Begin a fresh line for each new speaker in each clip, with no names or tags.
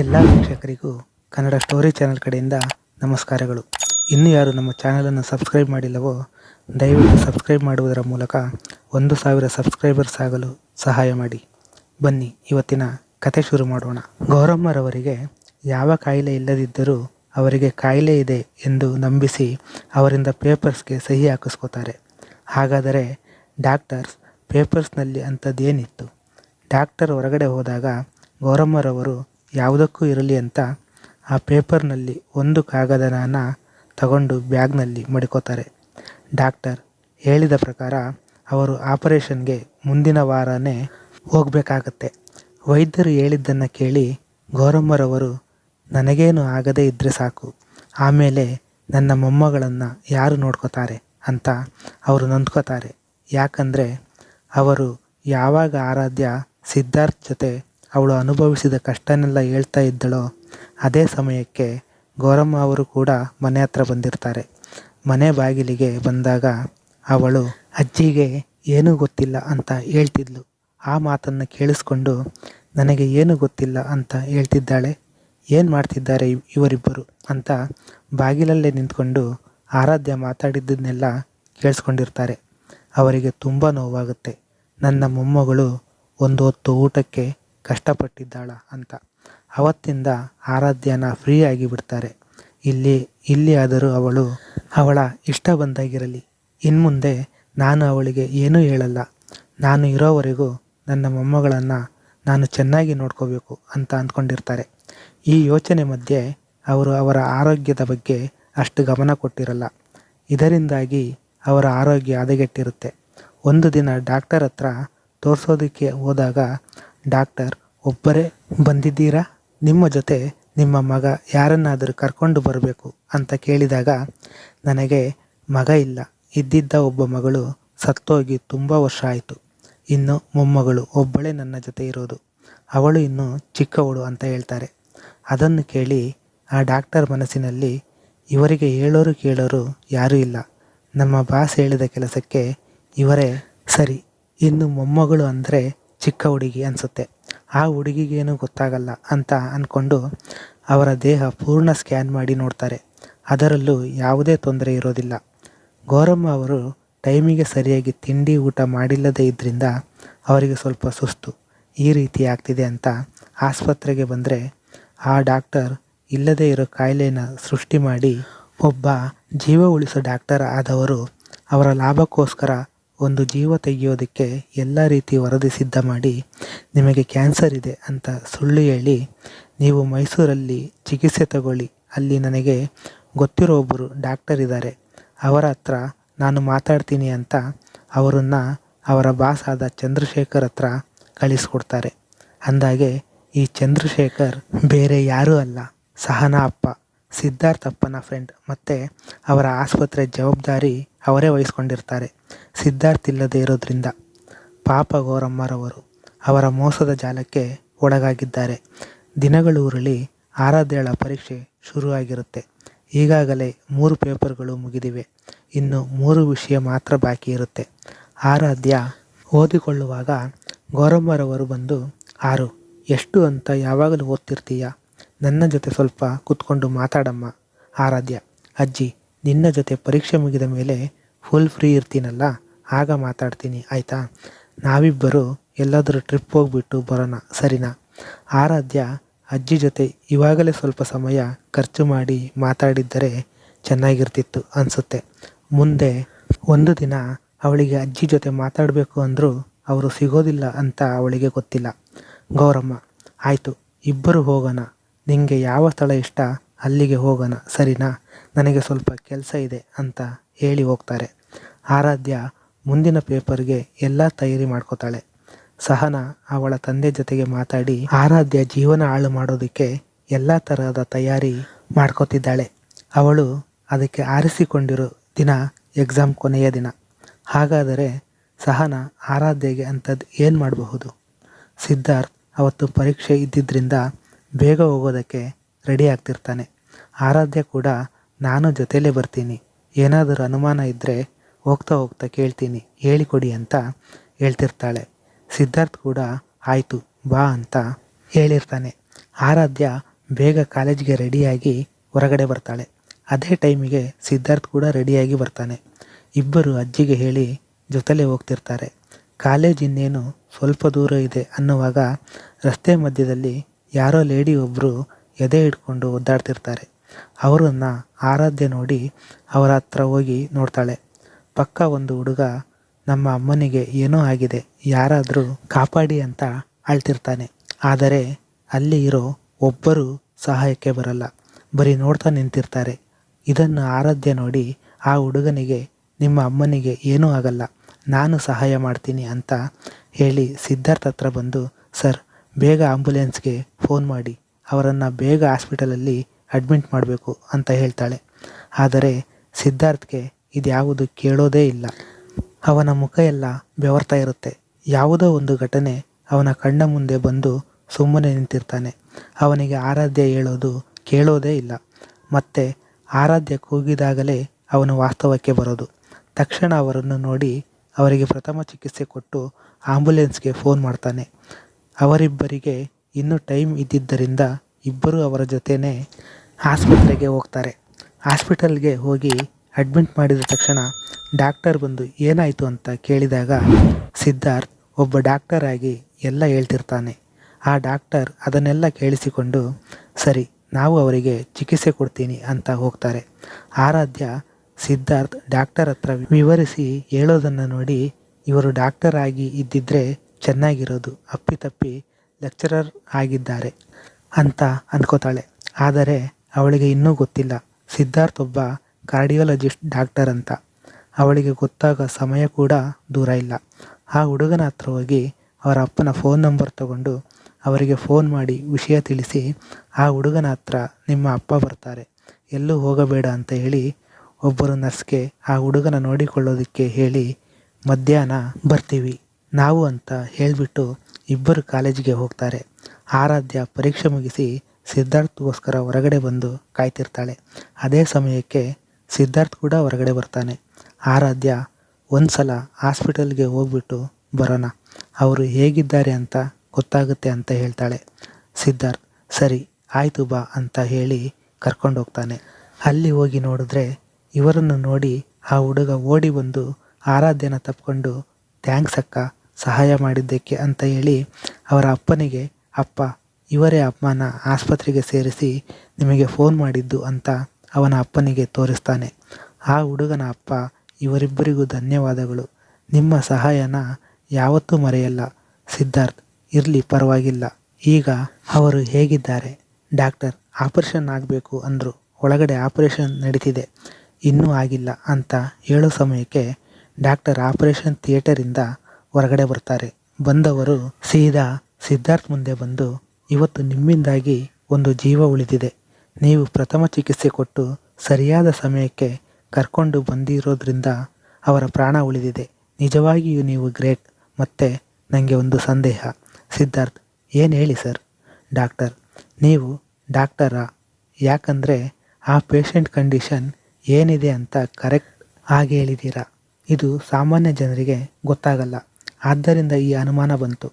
ಎಲ್ಲ ವೀಕ್ಷಕರಿಗೂ Kannada story channel ಕಡೆಯಿಂದ ನಮಸ್ಕಾರಗಳು. ಇನ್ನು ಯಾರು ನಮ್ಮ ಚಾನಲನ್ನು ಸಬ್ಸ್ಕ್ರೈಬ್ ಮಾಡಿಲ್ಲವೋ, ದಯವಿಟ್ಟು ಸಬ್ಸ್ಕ್ರೈಬ್ ಮಾಡುವುದರ ಮೂಲಕ ಒಂದು ಸಾವಿರ ಸಬ್ಸ್ಕ್ರೈಬರ್ಸ್ ಆಗಲು ಸಹಾಯ ಮಾಡಿ. ಬನ್ನಿ, ಇವತ್ತಿನ ಕತೆ ಶುರು ಮಾಡೋಣ. ಗೌರಮ್ಮರವರಿಗೆ ಯಾವ ಕಾಯಿಲೆ ಇಲ್ಲದಿದ್ದರೂ ಅವರಿಗೆ ಕಾಯಿಲೆ ಇದೆ ಎಂದು ನಂಬಿಸಿ ಅವರಿಂದ ಪೇಪರ್ಸ್ಗೆ ಸಹಿ ಹಾಕಿಸ್ಕೋತಾರೆ. ಹಾಗಾದರೆ ಡಾಕ್ಟರ್ಸ್ ಪೇಪರ್ಸ್ನಲ್ಲಿ ಅಂಥದ್ದೇನಿತ್ತು? ಡಾಕ್ಟರ್ ಹೊರಗಡೆ ಹೋದಾಗ ಗೌರಮ್ಮರವರು ಯಾವುದಕ್ಕೂ ಇರಲಿ ಅಂತ ಆ ಪೇಪರ್ನಲ್ಲಿ ಒಂದು ಕಾಗದನ ತಗೊಂಡು ಬ್ಯಾಗ್ನಲ್ಲಿ ಮಡಿಕೋತಾರೆ. ಡಾಕ್ಟರ್ ಹೇಳಿದ ಪ್ರಕಾರ ಅವರು ಆಪರೇಷನ್ಗೆ ಮುಂದಿನ ವಾರನೇ ಹೋಗಬೇಕಾಗತ್ತೆ. ವೈದ್ಯರು ಹೇಳಿದ್ದನ್ನು ಕೇಳಿ ಗೌರಮ್ಮರವರು, ನನಗೇನು ಆಗದೇ ಇದ್ದರೆ ಸಾಕು. ಆಮೇಲೆ ನನ್ನ ಮೊಮ್ಮಗಳನ್ನು ಯಾರು ನೋಡ್ಕೋತಾರೆ? ಅಂತ ಅವರು ನೊಂದ್ಕೋತಾರೆ. ಯಾಕಂದರೆ ಅವರು ಯಾವಾಗ ಆರಾಧ್ಯ ಸಿದ್ಧಾರ್ಥ್ ಜೊತೆ ಅವಳು ಅನುಭವಿಸಿದ ಕಷ್ಟನೆಲ್ಲ ಹೇಳ್ತಾ ಇದ್ದಳೋ. ಅದೇ ಸಮಯಕ್ಕೆ ಗೌರಮ್ಮ ಅವರು ಕೂಡ ಮನೆ ಹತ್ರ ಬಂದಿರ್ತಾರೆ. ಮನೆ ಬಾಗಿಲಿಗೆ ಬಂದಾಗ ಅವಳು, ಅಜ್ಜಿಗೆ ಏನೂ ಗೊತ್ತಿಲ್ಲ ಅಂತ ಹೇಳ್ತಿದ್ಲು. ಆ ಮಾತನ್ನು ಕೇಳಿಸ್ಕೊಂಡು ನನಗೆ ಏನು ಗೊತ್ತಿಲ್ಲ ಅಂತ ಹೇಳ್ತಿದ್ದಾಳೆ. ಏನು ಮಾಡ್ತಿದ್ದಾರೆ ಇವ್- ಇವರಿಬ್ಬರು? ಅಂತ ಬಾಗಿಲಲ್ಲೇ ನಿಂತ್ಕೊಂಡು ಆರಾಧ್ಯ ಮಾತಾಡಿದ್ದನ್ನೆಲ್ಲ ಕೇಳಿಸ್ಕೊಂಡಿರ್ತಾರೆ. ಅವರಿಗೆ ತುಂಬ ನೋವಾಗುತ್ತೆ. ನನ್ನ ಮೊಮ್ಮಗಳು ಒಂದು ಹೊತ್ತು ಊಟಕ್ಕೆ ಕಷ್ಟಪಟ್ಟಿದ್ದಾಳ ಅಂತ. ಅವತ್ತಿಂದ ಆರಾಧ್ಯನ ಫ್ರೀ ಆಗಿ ಬಿಡ್ತಾರೆ. ಇಲ್ಲಿ ಇಲ್ಲಿ ಆದರೂ ಅವಳು ಅವಳ ಇಷ್ಟ ಬಂದಾಗಿರಲಿ. ಇನ್ಮುಂದೆ ನಾನು ಅವಳಿಗೆ ಏನೂ ಹೇಳಲ್ಲ. ನಾನು ಇರೋವರೆಗೂ ನನ್ನ ಮೊಮ್ಮಗಳನ್ನು ನಾನು ಚೆನ್ನಾಗಿ ನೋಡ್ಕೋಬೇಕು ಅಂತ ಅಂದ್ಕೊಂಡಿರ್ತಾರೆ. ಈ ಯೋಚನೆ ಮಧ್ಯೆ ಅವರು ಅವರ ಆರೋಗ್ಯದ ಬಗ್ಗೆ ಅಷ್ಟು ಗಮನ ಕೊಟ್ಟಿರಲ್ಲ. ಇದರಿಂದಾಗಿ ಅವರ ಆರೋಗ್ಯ ಹದಗೆಟ್ಟಿರುತ್ತೆ. ಒಂದು ದಿನ ಡಾಕ್ಟರ್ ಹತ್ರ ತೋರಿಸೋದಕ್ಕೆ ಹೋದಾಗ ಡಾಕ್ಟರ್, ಒಬ್ಬರೇ ಬಂದಿದ್ದೀರಾ? ನಿಮ್ಮ ಜೊತೆ ನಿಮ್ಮ ಮಗ ಯಾರನ್ನಾದರೂ ಕರ್ಕೊಂಡು ಬರಬೇಕು ಅಂತ ಕೇಳಿದಾಗ, ನನಗೆ ಮಗ ಇಲ್ಲ. ಇದ್ದಿದ್ದ ಒಬ್ಬ ಮಗಳು ಸತ್ತೋಗಿ ತುಂಬ ವರ್ಷ ಆಯಿತು. ಇನ್ನು ಮೊಮ್ಮಗಳು ಒಬ್ಬಳೇ ನನ್ನ ಜೊತೆ ಇರೋದು. ಅವಳು ಇನ್ನು ಚಿಕ್ಕವಳು ಅಂತ ಹೇಳ್ತಾರೆ. ಅದನ್ನು ಕೇಳಿ ಆ ಡಾಕ್ಟರ್ ಮನಸ್ಸಿನಲ್ಲಿ, ಇವರಿಗೆ ಹೇಳೋರು ಕೇಳೋರು ಯಾರೂ ಇಲ್ಲ. ನಮ್ಮ ಬಾಸ್ ಹೇಳಿದ ಕೆಲಸಕ್ಕೆ ಇವರೇ ಸರಿ. ಇನ್ನು ಮೊಮ್ಮಗಳು ಅಂದರೆ ಚಿಕ್ಕ ಹುಡುಗಿ ಅನಿಸುತ್ತೆ. ಆ ಹುಡುಗಿಗೇನು ಗೊತ್ತಾಗಲ್ಲ ಅಂತ ಅಂದ್ಕೊಂಡು ಅವರ ದೇಹ ಪೂರ್ಣ ಸ್ಕ್ಯಾನ್ ಮಾಡಿ ನೋಡ್ತಾರೆ. ಅದರಲ್ಲೂ ಯಾವುದೇ ತೊಂದರೆ ಇರೋದಿಲ್ಲ. ಗೌರಮ್ಮ ಅವರು ಟೈಮಿಗೆ ಸರಿಯಾಗಿ ತಿಂಡಿ ಊಟ ಮಾಡಿಲ್ಲದೇ ಇದ್ದರಿಂದ ಅವರಿಗೆ ಸ್ವಲ್ಪ ಸುಸ್ತು. ಈ ರೀತಿ ಆಗ್ತಿದೆ ಅಂತ ಆಸ್ಪತ್ರೆಗೆ ಬಂದರೆ ಆ ಡಾಕ್ಟರ್ ಇಲ್ಲದೇ ಇರೋ ಕಾಯಿಲೆನ ಸೃಷ್ಟಿ ಮಾಡಿ ಒಬ್ಬ ಜೀವ ಉಳಿಸೋ ಡಾಕ್ಟರ್ ಆದವರು ಅವರ ಲಾಭಕ್ಕೋಸ್ಕರ ಒಂದು ಜೀವ ತೆಗೆಯೋದಕ್ಕೆ ಎಲ್ಲ ರೀತಿ ವರದಿ ಸಿದ್ಧ ಮಾಡಿ, ನಿಮಗೆ ಕ್ಯಾನ್ಸರ್ ಇದೆ ಅಂತ ಸುಳ್ಳು ಹೇಳಿ, ನೀವು ಮೈಸೂರಲ್ಲಿ ಚಿಕಿತ್ಸೆ ತಗೊಳ್ಳಿ. ಅಲ್ಲಿ ನನಗೆ ಗೊತ್ತಿರೋ ಒಬ್ಬರು ಡಾಕ್ಟರ್ ಇದ್ದಾರೆ. ಅವರ ಹತ್ರ ನಾನು ಮಾತಾಡ್ತೀನಿ ಅಂತ ಅವರನ್ನು ಅವರ ಬಾಸ್ ಆದ ಚಂದ್ರಶೇಖರ್ ಹತ್ರ ಕಳಿಸ್ಕೊಡ್ತಾರೆ. ಅಂದಾಗೆ, ಈ ಚಂದ್ರಶೇಖರ್ ಬೇರೆ ಯಾರೂ ಅಲ್ಲ. ಸಹನಾ ಅಪ್ಪ, ಸಿದ್ಧಾರ್ಥಪ್ಪನ ಫ್ರೆಂಡ್ ಮತ್ತು ಅವರ ಆಸ್ಪತ್ರೆ ಜವಾಬ್ದಾರಿ ಅವರೇ ವಹಿಸ್ಕೊಂಡಿರ್ತಾರೆ. ಸಿದ್ಧಾರ್ಥ್ ಇಲ್ಲದೆ ಇರೋದ್ರಿಂದ ಪಾಪ ಗೌರಮ್ಮರವರು ಅವರ ಮೋಸದ ಜಾಲಕ್ಕೆ ಒಳಗಾಗಿದ್ದಾರೆ. ದಿನಗಳು ಉರುಳಿ ಆರಾಧ್ಯಳ ಪರೀಕ್ಷೆ ಶುರುವಾಗಿರುತ್ತೆ. ಈಗಾಗಲೇ ಮೂರು ಪೇಪರ್ಗಳು ಮುಗಿದಿವೆ. ಇನ್ನು ಮೂರು ವಿಷಯ ಮಾತ್ರ ಬಾಕಿ ಇರುತ್ತೆ. ಆರಾಧ್ಯ ಓದಿಕೊಳ್ಳುವಾಗ ಗೌರಮ್ಮರವರು ಬಂದು, ಆರು, ಎಷ್ಟು ಅಂತ ಯಾವಾಗಲೂ ಓದ್ತಿರ್ತೀಯ? ನನ್ನ ಜೊತೆ ಸ್ವಲ್ಪ ಕೂತ್ಕೊಂಡು ಮಾತಾಡಮ್ಮ, ಆರಾಧ್ಯ, ಅಜ್ಜಿ ನಿನ್ನ ಜೊತೆ ಪರೀಕ್ಷೆ ಮುಗಿದ ಮೇಲೆ ಫುಲ್ ಫ್ರೀ ಇರ್ತೀನಲ್ಲ, ಆಗ ಮಾತಾಡ್ತೀನಿ, ಆಯಿತಾ? ನಾವಿಬ್ಬರು ಎಲ್ಲಾದರೂ ಟ್ರಿಪ್ ಹೋಗ್ಬಿಟ್ಟು ಬರೋಣ, ಸರಿನಾ? ಆರಾಧ್ಯ ಅಜ್ಜಿ ಜೊತೆ ಇವಾಗಲೇ ಸ್ವಲ್ಪ ಸಮಯ ಖರ್ಚು ಮಾಡಿ ಮಾತಾಡಿದ್ದರೆ ಚೆನ್ನಾಗಿರ್ತಿತ್ತು ಅನಿಸುತ್ತೆ. ಮುಂದೆ ಒಂದು ದಿನ ಅವಳಿಗೆ ಅಜ್ಜಿ ಜೊತೆ ಮಾತಾಡಬೇಕು ಅಂದರೂ ಅವರು ಸಿಗೋದಿಲ್ಲ ಅಂತ ಅವಳಿಗೆ ಗೊತ್ತಿಲ್ಲ. ಗೌರಮ್ಮ, ಆಯಿತು, ಇಬ್ಬರು ಹೋಗೋಣ. ನಿಮಗೆ ಯಾವ ಸ್ಥಳ ಇಷ್ಟ? ಅಲ್ಲಿಗೆ ಹೋಗೋಣ. ಸರಿನಾ? ನನಗೆ ಸ್ವಲ್ಪ ಕೆಲಸ ಇದೆ ಅಂತ ಹೇಳಿ ಹೋಗ್ತಾರೆ. ಆರಾಧ್ಯ ಮುಂದಿನ ಪೇಪರ್ಗೆ ಎಲ್ಲ ತಯಾರಿ ಮಾಡ್ಕೋತಾಳೆ. ಸಹನ ಅವಳ ತಂದೆ ಜೊತೆಗೆ ಮಾತಾಡಿ, ಆರಾಧ್ಯ ಜೀವನ ಹಾಳು ಮಾಡೋದಕ್ಕೆ ಎಲ್ಲ ತರಹದ ತಯಾರಿ ಮಾಡ್ಕೋತಿದ್ದಾಳೆ. ಅವಳು ಅದಕ್ಕೆ ಆರಿಸಿಕೊಂಡಿರೋ ದಿನ ಎಕ್ಸಾಮ್ ಕೊನೆಯ ದಿನ. ಹಾಗಾದರೆ ಸಹನ ಆರಾಧ್ಯಗೆ ಅಂಥದ್ದು ಏನು ಮಾಡಬಹುದು? ಸಿದ್ಧಾರ್ಥ್ ಅವತ್ತು ಪರೀಕ್ಷೆ ಇದ್ದಿದ್ದರಿಂದ ಬೇಗ ಹೋಗೋದಕ್ಕೆ ರೆಡಿ ಆಗ್ತಿರ್ತಾನೆ. ಆರಾಧ್ಯ ಕೂಡ ನಾನು ಜೊತೆಲೇ ಬರ್ತೀನಿ. ಏನಾದರೂ ಅನುಮಾನ ಇದ್ದರೆ ಹೋಗ್ತಾ ಹೋಗ್ತಾ ಕೇಳ್ತೀನಿ. ಹೇಳಿಕೊಡಿ ಅಂತ ಹೇಳ್ತಿರ್ತಾಳೆ. ಸಿದ್ಧಾರ್ಥ್ ಕೂಡ ಆಯಿತು, ಬಾ ಅಂತ ಹೇಳಿರ್ತಾನೆ. ಆರಾಧ್ಯ ಬೇಗ ಕಾಲೇಜಿಗೆ ರೆಡಿಯಾಗಿ ಹೊರಗಡೆ ಬರ್ತಾಳೆ. ಅದೇ ಟೈಮಿಗೆ ಸಿದ್ಧಾರ್ಥ್ ಕೂಡ ರೆಡಿಯಾಗಿ ಬರ್ತಾನೆ. ಇಬ್ಬರು ಅಜ್ಜಿಗೆ ಹೇಳಿ ಜೊತೆಲೇ ಹೋಗ್ತಿರ್ತಾರೆ. ಕಾಲೇಜ್ ಇನ್ನೇನು ಸ್ವಲ್ಪ ದೂರ ಇದೆ ಅನ್ನುವಾಗ ರಸ್ತೆ ಮಧ್ಯದಲ್ಲಿ ಯಾರೋ ಲೇಡಿ ಒಬ್ಬರು ಎದೆ ಹಿಡ್ಕೊಂಡು ಒದ್ದಾಡ್ತಿರ್ತಾರೆ. ಅವರನ್ನು ಆರಾಧ್ಯ ನೋಡಿ ಅವರ ಹತ್ರ ಹೋಗಿ ನೋಡ್ತಾಳೆ. ಪಕ್ಕ ಒಂದು ಹುಡುಗ ನಮ್ಮ ಅಮ್ಮನಿಗೆ ಏನೋ ಆಗಿದೆ, ಯಾರಾದರೂ ಕಾಪಾಡಿ ಅಂತ ಅಳ್ತಿರ್ತಾನೆ. ಆದರೆ ಅಲ್ಲಿ ಇರೋ ಒಬ್ಬರು ಸಹಾಯಕ್ಕೆ ಬರಲ್ಲ. ಬರೀ ನೋಡ್ತಾ ನಿಂತಿರ್ತಾರೆ. ಇದನ್ನು ಆರಾಧ್ಯ ನೋಡಿ ಆ ಹುಡುಗನಿಗೆ, ನಿಮ್ಮ ಅಮ್ಮನಿಗೆ ಏನೂ ಆಗಲ್ಲ, ನಾನು ಸಹಾಯ ಮಾಡ್ತೀನಿ ಅಂತ ಹೇಳಿ ಸಿದ್ಧಾರ್ಥ ಹತ್ರ ಬಂದು, ಸರ್, ಬೇಗ ಆಂಬುಲೆನ್ಸ್ಗೆ ಫೋನ್ ಮಾಡಿ. ಅವರನ್ನು ಬೇಗ ಹಾಸ್ಪಿಟಲಲ್ಲಿ ಅಡ್ಮಿಟ್ ಮಾಡಬೇಕು ಅಂತ ಹೇಳ್ತಾಳೆ. ಆದರೆ ಸಿದ್ಧಾರ್ಥ್ಗೆ ಇದ್ಯಾವುದು ಕೇಳೋದೇ ಇಲ್ಲ. ಅವನ ಮುಖ ಎಲ್ಲ ಬೆವರ್ತಾ ಇರುತ್ತೆ. ಯಾವುದೋ ಒಂದು ಘಟನೆ ಅವನ ಕಣ್ಣ ಮುಂದೆ ಬಂದು ಸುಮ್ಮನೆ ನಿಂತಿರ್ತಾನೆ. ಅವನಿಗೆ ಆರಾಧ್ಯ ಹೇಳೋದು ಕೇಳೋದೇ ಇಲ್ಲ. ಮತ್ತೆ ಆರಾಧ್ಯ ಕೂಗಿದಾಗಲೇ ಅವನು ವಾಸ್ತವಕ್ಕೆ ಬರೋದು. ತಕ್ಷಣ ಅವರನ್ನು ನೋಡಿ ಅವರಿಗೆ ಪ್ರಥಮ ಚಿಕಿತ್ಸೆ ಕೊಟ್ಟು ಆಂಬುಲೆನ್ಸ್ಗೆ ಫೋನ್ ಮಾಡ್ತಾನೆ. ಅವರಿಬ್ಬರಿಗೆ ಇನ್ನೂ ಟೈಮ್ ಇದ್ದಿದ್ದರಿಂದ ಇಬ್ಬರು ಅವರ ಜೊತೆನೇ ಆಸ್ಪತ್ರೆಗೆ ಹೋಗ್ತಾರೆ. ಹಾಸ್ಪಿಟಲ್ಗೆ ಹೋಗಿ ಅಡ್ಮಿಟ್ ಮಾಡಿದ ತಕ್ಷಣ ಡಾಕ್ಟರ್ ಬಂದು ಏನಾಯಿತು ಅಂತ ಕೇಳಿದಾಗ ಸಿದ್ಧಾರ್ಥ್ ಒಬ್ಬ ಡಾಕ್ಟರ್ ಆಗಿ ಎಲ್ಲ ಹೇಳ್ತಿರ್ತಾನೆ. ಆ ಡಾಕ್ಟರ್ ಅದನ್ನೆಲ್ಲ ಕೇಳಿಸಿಕೊಂಡು, ಸರಿ, ನಾವು ಅವರಿಗೆ ಚಿಕಿತ್ಸೆ ಕೊಡ್ತೀನಿ ಅಂತ ಹೋಗ್ತಾರೆ. ಆರಾಧ್ಯ ಸಿದ್ಧಾರ್ಥ್ ಡಾಕ್ಟರ್ ಹತ್ರ ವಿವರಿಸಿ ಹೇಳೋದನ್ನು ನೋಡಿ, ಇವರು ಡಾಕ್ಟರ್ ಆಗಿ ಇದ್ದಿದ್ರೆ ಚೆನ್ನಾಗಿರೋದು ಅಪ್ಪಿತಪ್ಪಿ ಲೆಕ್ಚರರ್ ಆಗಿದ್ದಾರೆ ಅಂತ ಅಂದ್ಕೋತಾಳೆ ಆದರೆ ಅವಳಿಗೆ ಇನ್ನೂ ಗೊತ್ತಿಲ್ಲ. ಸಿದ್ಧಾರ್ಥ್ ಒಬ್ಬ ಕಾರ್ಡಿಯೋಲಜಿಸ್ಟ್, ಡಾಕ್ಟರ್ ಅಂತ. ಅವಳಿಗೆ ಗೊತ್ತಾಗ ಸಮಯ ಕೂಡ ದೂರ ಇಲ್ಲ. ಆ ಹುಡುಗನ ಹತ್ರ ಹೋಗಿ ಅವರ ಅಪ್ಪನ ಫೋನ್ ನಂಬರ್ ತಗೊಂಡು ಅವರಿಗೆ ಫೋನ್ ಮಾಡಿ ವಿಷಯ ತಿಳಿಸಿ, ಆ ಹುಡುಗನ ಹತ್ರ ನಿಮ್ಮ ಅಪ್ಪ ಬರ್ತಾರೆ. ಎಲ್ಲೂ ಹೋಗಬೇಡ ಅಂತ ಹೇಳಿ ಒಬ್ಬರು ನರ್ಸ್ಗೆ ಆ ಹುಡುಗನ ನೋಡಿಕೊಳ್ಳೋದಕ್ಕೆ ಹೇಳಿ, ಮಧ್ಯಾಹ್ನ ಬರ್ತೀವಿ, ನಾವು ಅಂತ ಹೇಳಿಬಿಟ್ಟು ಇಬ್ಬರು ಕಾಲೇಜಿಗೆ ಹೋಗ್ತಾರೆ. ಆರಾಧ್ಯ ಪರೀಕ್ಷೆ ಮುಗಿಸಿ ಸಿದ್ಧಾರ್ಥ್ಗೋಸ್ಕರ ಹೊರಗಡೆ ಬಂದು ಕಾಯ್ತಿರ್ತಾಳೆ. ಅದೇ ಸಮಯಕ್ಕೆ ಸಿದ್ಧಾರ್ಥ್ ಕೂಡ ಹೊರಗಡೆ ಬರ್ತಾನೆ. ಆರಾಧ್ಯ ಒಂದು ಸಲ ಹಾಸ್ಪಿಟಲ್ಗೆ ಹೋಗ್ಬಿಟ್ಟು ಬರೋಣ. ಅವರು ಹೇಗಿದ್ದಾರೆ ಅಂತ ಗೊತ್ತಾಗುತ್ತೆ ಅಂತ ಹೇಳ್ತಾಳೆ. ಸಿದ್ಧಾರ್ಥ್, ಸರಿ, ಆಯಿತು ಬಾ ಅಂತ ಹೇಳಿ ಕರ್ಕೊಂಡು ಹೋಗ್ತಾನೆ. ಅಲ್ಲಿ ಹೋಗಿ ನೋಡಿದ್ರೆ ಇವರನ್ನು ನೋಡಿ ಆ ಹುಡುಗ ಓಡಿ ಬಂದು ಆರಾಧ್ಯನ ತಪ್ಕೊಂಡು, ಥ್ಯಾಂಕ್ಸ್ ಅಕ್ಕ, ಸಹಾಯ ಮಾಡಿದ್ದಕ್ಕೆ ಅಂತ ಹೇಳಿ ಅವರ ಅಪ್ಪನಿಗೆ, ಅಪ್ಪ ಇವರೇ ಅಪ್ಪನ ಆಸ್ಪತ್ರೆಗೆ ಸೇರಿಸಿ ನಿಮಗೆ ಫೋನ್ ಮಾಡಿದ್ದು ಅಂತ ಅವನ ಅಪ್ಪನಿಗೆ ತೋರಿಸ್ತಾನೆ. ಆ ಹುಡುಗನ ಅಪ್ಪ ಇವರಿಬ್ಬರಿಗೂ ಧನ್ಯವಾದಗಳು. ನಿಮ್ಮ ಸಹಾಯನ ಯಾವತ್ತೂ ಮರೆಯಲ್ಲ. ಸಿದ್ಧಾರ್ಥ್, ಇರಲಿ, ಪರವಾಗಿಲ್ಲ. ಈಗ ಅವರು ಹೇಗಿದ್ದಾರೆ? ಡಾಕ್ಟರ್, ಆಪರೇಷನ್ ಆಗಬೇಕು ಅಂದರು. ಒಳಗಡೆ ಆಪರೇಷನ್ ನಡೀತಿದೆ. ಇನ್ನೂ ಆಗಿಲ್ಲ ಅಂತ ಹೇಳೋ ಸಮಯಕ್ಕೆ ಡಾಕ್ಟರ್ ಆಪರೇಷನ್ ಥಿಯೇಟರಿಂದ ಹೊರಗಡೆ ಬರ್ತಾರೆ. ಬಂದವರು ಸೀದಾ ಸಿದ್ಧಾರ್ಥ್ ಮುಂದೆ ಬಂದು ಇವತ್ತು ನಿಮ್ಮಿಂದಾಗಿ ಒಂದು ಜೀವ ಉಳಿದಿದೆ. ನೀವು ಪ್ರಥಮ ಚಿಕಿತ್ಸೆ ಕೊಟ್ಟು ಸರಿಯಾದ ಸಮಯಕ್ಕೆ ಕರ್ಕೊಂಡು ಬಂದಿರೋದ್ರಿಂದ ಅವರ ಪ್ರಾಣ ಉಳಿದಿದೆ. ನಿಜವಾಗಿಯೂ ನೀವು ಗ್ರೇಟ್. ಮತ್ತು ನನಗೆ ಒಂದು ಸಂದೇಹ. ಸಿದ್ಧಾರ್ಥ್, ಏನು ಹೇಳಿ ಸರ್? ಡಾಕ್ಟರ್, ನೀವು ಡಾಕ್ಟರಾ? ಯಾಕಂದರೆ ಆ ಪೇಷಂಟ್ ಕಂಡೀಷನ್ ಏನಿದೆ ಅಂತ ಕರೆಕ್ಟ್ ಆಗಿ ಹೇಳಿದ್ದೀರಾ ಇದು ಸಾಮಾನ್ಯ ಜನರಿಗೆ ಗೊತ್ತಾಗಲ್ಲ. ಆದ್ದರಿಂದ ಈ ಅನುಮಾನ ಬಂತು.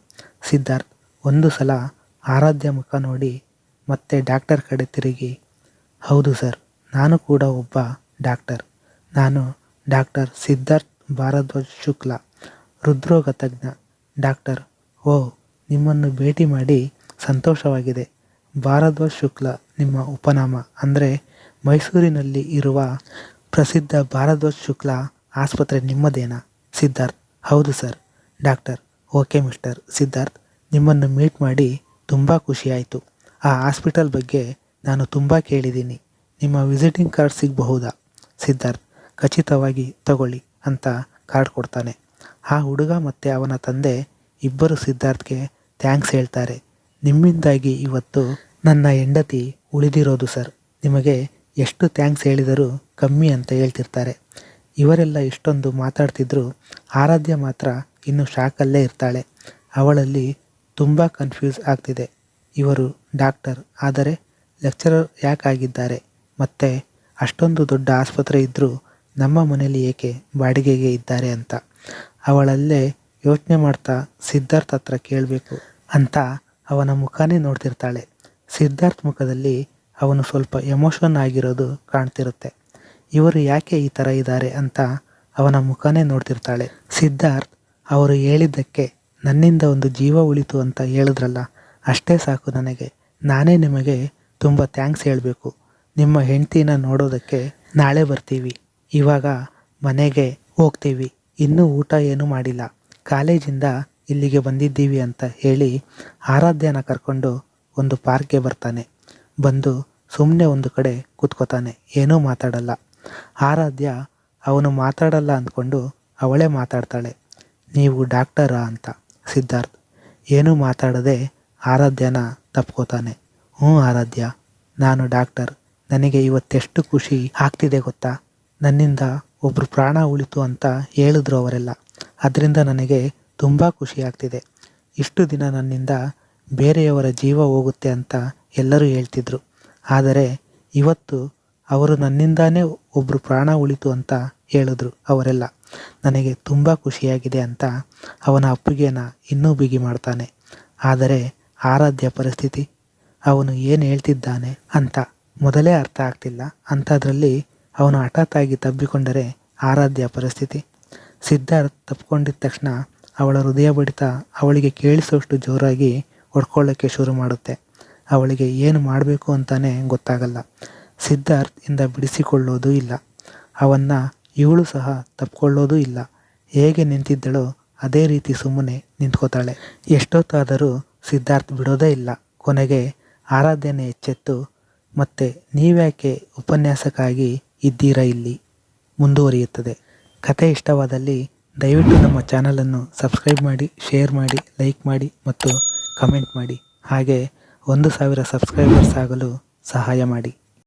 ಸಿದ್ಧಾರ್ಥ್, ಒಂದು ಸಲ ಆರಾಧ್ಯ ಮುಖ ನೋಡಿ ಮತ್ತೆ ಡಾಕ್ಟರ್ ಕಡೆ ತಿರುಗಿ, ಹೌದು ಸರ್, ನಾನು ಕೂಡ ಒಬ್ಬ ಡಾಕ್ಟರ್. ನಾನು ಡಾಕ್ಟರ್ ಸಿದ್ಧಾರ್ಥ್ ಭಾರದ್ವಾಜ್ ಶುಕ್ಲಾ ಹೃದ್ರೋಗ ತಜ್ಞ ಡಾಕ್ಟರ್, ಓ, ನಿಮ್ಮನ್ನು ಭೇಟಿ ಮಾಡಿ ಸಂತೋಷವಾಗಿದೆ. ಭಾರದ್ವಾಜ್ ಶುಕ್ಲಾ, ನಿಮ್ಮ ಉಪನಾಮ ಅಂದರೆ ಮೈಸೂರಿನಲ್ಲಿ ಇರುವ ಪ್ರಸಿದ್ಧ ಭಾರದ್ವಾಜ್ ಶುಕ್ಲಾ ಆಸ್ಪತ್ರೆ ನಿಮ್ಮದೇನಾ? ಸಿದ್ಧಾರ್ಥ್, ಹೌದು sir. Doctor, okay mister Siddharth, ನಿಮ್ಮನ್ನು ಮೀಟ್ ಮಾಡಿ ತುಂಬ ಖುಷಿಯಾಯಿತು. ಆ ಹಾಸ್ಪಿಟಲ್ ಬಗ್ಗೆ ನಾನು ತುಂಬ ಕೇಳಿದ್ದೀನಿ. ನಿಮ್ಮ ವಿಸಿಟಿಂಗ್ ಕಾರ್ಡ್ ಸಿಗಬಹುದಾ? ಸಿದ್ಧಾರ್ಥ್, ಖಚಿತವಾಗಿ ತಗೊಳ್ಳಿ ಅಂತ ಕಾರ್ಡ್ ಕೊಡ್ತಾನೆ. ಆ ಹುಡುಗ ಮತ್ತು ಅವನ ತಂದೆ ಇಬ್ಬರು ಸಿದ್ಧಾರ್ಥ್ಗೆ ಥ್ಯಾಂಕ್ಸ್ ಹೇಳ್ತಾರೆ. ನಿಮ್ಮಿಂದಾಗಿ ಇವತ್ತು ನನ್ನ ಹೆಂಡತಿ ಉಳಿದಿರೋದು ಸರ್. ನಿಮಗೆ ಎಷ್ಟು ಥ್ಯಾಂಕ್ಸ್ ಹೇಳಿದರೂ ಕಮ್ಮಿ ಅಂತ ಹೇಳ್ತಿರ್ತಾರೆ. ಇವರೆಲ್ಲ ಇಷ್ಟೊಂದು ಮಾತಾಡ್ತಿದ್ರು. ಆರಾಧ್ಯ ಮಾತ್ರ ಇನ್ನು ಶಾಕಲ್ಲೇ ಇರ್ತಾಳೆ. ಅವಳಲ್ಲಿ ತುಂಬ ಕನ್ಫ್ಯೂಸ್ ಆಗ್ತಿದೆ. ಇವರು ಡಾಕ್ಟರ್ ಆದರೆ ಲೆಕ್ಚರರ್ ಯಾಕಾಗಿದ್ದಾರೆ? ಮತ್ತು ಅಷ್ಟೊಂದು ದೊಡ್ಡ ಆಸ್ಪತ್ರೆ ಇದ್ದರೂ ನಮ್ಮ ಮನೇಲಿ ಏಕೆ ಬಾಡಿಗೆಗೆ ಇದ್ದಾರೆ ಅಂತ. ಅವಳಲ್ಲೇ ಯೋಚನೆ ಮಾಡ್ತಾ ಸಿದ್ಧಾರ್ಥ್ ಹತ್ರ ಕೇಳಬೇಕು ಅಂತ ಅವನ ಮುಖನೇ ನೋಡ್ತಿರ್ತಾಳೆ. ಸಿದ್ಧಾರ್ಥ್ ಮುಖದಲ್ಲಿ ಅವನು ಸ್ವಲ್ಪ ಎಮೋಷನ್ ಆಗಿರೋದು ಕಾಣ್ತಿರುತ್ತೆ. ಇವರು ಯಾಕೆ ಈ ಥರ ಇದ್ದಾರೆ ಅಂತ ಅವನ ಮುಖನೇ ನೋಡ್ತಿರ್ತಾಳೆ. ಸಿದ್ಧಾರ್ಥ್ ಅವರು ಹೇಳಿದ್ದಕ್ಕೆ ನನ್ನಿಂದ ಒಂದು ಜೀವ ಉಳಿತು ಅಂತ ಹೇಳಿದ್ರಲ್ಲ, ಅಷ್ಟೇ ಸಾಕು ನನಗೆ. ನಾನೇ ನಿಮಗೆ ತುಂಬ ಥ್ಯಾಂಕ್ಸ್ ಹೇಳಬೇಕು. ನಿಮ್ಮ ಹೆಂಡ್ತಿನ ನೋಡೋದಕ್ಕೆ ನಾಳೆ ಬರ್ತೀವಿ. ಇವಾಗ ಮನೆಗೆ ಹೋಗ್ತೀವಿ. ಇನ್ನೂ ಊಟ ಏನೂ ಮಾಡಿಲ್ಲ. ಕಾಲೇಜಿಂದ ಇಲ್ಲಿಗೆ ಬಂದಿದ್ದೀವಿ ಅಂತ ಹೇಳಿ ಆರಾಧ್ಯನ ಕರ್ಕೊಂಡು ಒಂದು ಪಾರ್ಕ್ಗೆ ಬರ್ತಾನೆ. ಬಂದು ಸುಮ್ಮನೆ ಒಂದು ಕಡೆ ಕೂತ್ಕೋತಾನೆ. ಏನೂ ಮಾತಾಡಲ್ಲ. ಆರಾಧ್ಯ ಅವನು ಮಾತಾಡಲ್ಲ ಅಂದ್ಕೊಂಡು ಅವಳೇ ಮಾತಾಡ್ತಾಳೆ. ನೀವು ಡಾಕ್ಟರಾ ಅಂತ. ಸಿದ್ಧಾರ್ಥ್. ಏನೂ ಮಾತಾಡದೆ ಆರಾಧ್ಯನ ತಪ್ಕೋತಾನೆ. ಹ್ಞೂ ಆರಾಧ್ಯ, ನಾನು ಡಾಕ್ಟರ್. ನನಗೆ ಇವತ್ತೆಷ್ಟು ಖುಷಿ ಆಗ್ತಿದೆ ಗೊತ್ತಾ? ನನ್ನಿಂದ ಒಬ್ಬರು ಪ್ರಾಣ ಉಳಿತು ಅಂತ ಹೇಳಿದ್ರು ಅವರೆಲ್ಲ. ಅದರಿಂದ ನನಗೆ ತುಂಬ ಖುಷಿ ಆಗ್ತಿದೆ. ಇಷ್ಟು ದಿನ ನನ್ನಿಂದ ಬೇರೆಯವರ ಜೀವ ಹೋಗುತ್ತೆ ಅಂತ ಎಲ್ಲರೂ ಹೇಳ್ತಿದ್ರು. ಆದರೆ ಇವತ್ತು ಅವರು ನನ್ನಿಂದಾನೇ ಒಬ್ಬರು ಪ್ರಾಣ ಉಳಿತು ಅಂತ ಹೇಳಿದ್ರು ಅವರೆಲ್ಲ. ನನಗೆ ತುಂಬ ಖುಷಿಯಾಗಿದೆ ಅಂತ ಅವನ ಅಪ್ಪುಗೆನ ಇನ್ನೂ ಬಿಗಿ ಮಾಡ್ತಾನೆ. ಆದರೆ ಆರಾಧ್ಯ ಪರಿಸ್ಥಿತಿ, ಅವನು ಏನು ಹೇಳ್ತಿದ್ದಾನೆ ಅಂತ ಮೊದಲೇ ಅರ್ಥ ಆಗ್ತಿಲ್ಲ. ಅಂಥದ್ರಲ್ಲಿ ಅವನು ಹಠಾತ್ತಾಗಿ ತಬ್ಬಿಕೊಂಡರೆ ಆರಾಧ್ಯ ಪರಿಸ್ಥಿತಿ. ಸಿದ್ಧಾರ್ಥ್ ತಪ್ಪಿಕೊಂಡಿದ್ದ ತಕ್ಷಣ ಅವಳ ಹೃದಯ ಬಡಿತ ಅವಳಿಗೆ ಕೇಳಿಸುವಷ್ಟು ಜೋರಾಗಿ ಹೊಡ್ಕೊಳ್ಳೋಕ್ಕೆ ಶುರು ಮಾಡುತ್ತೆ. ಅವಳಿಗೆ ಏನು ಮಾಡಬೇಕು ಅಂತಾನೆ ಗೊತ್ತಾಗಲ್ಲ. ಸಿದ್ಧಾರ್ಥ್ ಇಂದ ಬಿಡಿಸಿಕೊಳ್ಳೋದು ಇಲ್ಲ. ಅವನ್ನ ಇವಳು ಸಹ ತಪ್ಪಿಕೊಳ್ಳೋದೂ ಇಲ್ಲ. ಹೇಗೆ ನಿಂತಿದ್ದಳೋ ಅದೇ ರೀತಿ ಸುಮ್ಮನೆ ನಿಂತ್ಕೋತಾಳೆ. ಎಷ್ಟೊತ್ತಾದರೂ ಸಿದ್ಧಾರ್ಥ್ ಬಿಡೋದೇ ಇಲ್ಲ. ಕೊನೆಗೆ ಆರಾಧನೆ ಎಚ್ಚೆತ್ತು. ಮತ್ತೆ ನೀವ್ಯಾಕೆ ಉಪನ್ಯಾಸಕ್ಕಾಗಿ ಇದ್ದೀರಾ ಇಲ್ಲಿ? ಮುಂದುವರಿಯುತ್ತದೆ. ಕತೆ ಇಷ್ಟವಾದಲ್ಲಿ ದಯವಿಟ್ಟು ನಮ್ಮ ಚಾನಲನ್ನು ಸಬ್ಸ್ಕ್ರೈಬ್ ಮಾಡಿ, ಶೇರ್ ಮಾಡಿ, ಲೈಕ್ ಮಾಡಿ ಮತ್ತು ಕಮೆಂಟ್ ಮಾಡಿ. ಹಾಗೆ ಒಂದು ಸಾವಿರ ಸಬ್ಸ್ಕ್ರೈಬರ್ಸ್ ಆಗಲು ಸಹಾಯ ಮಾಡಿ.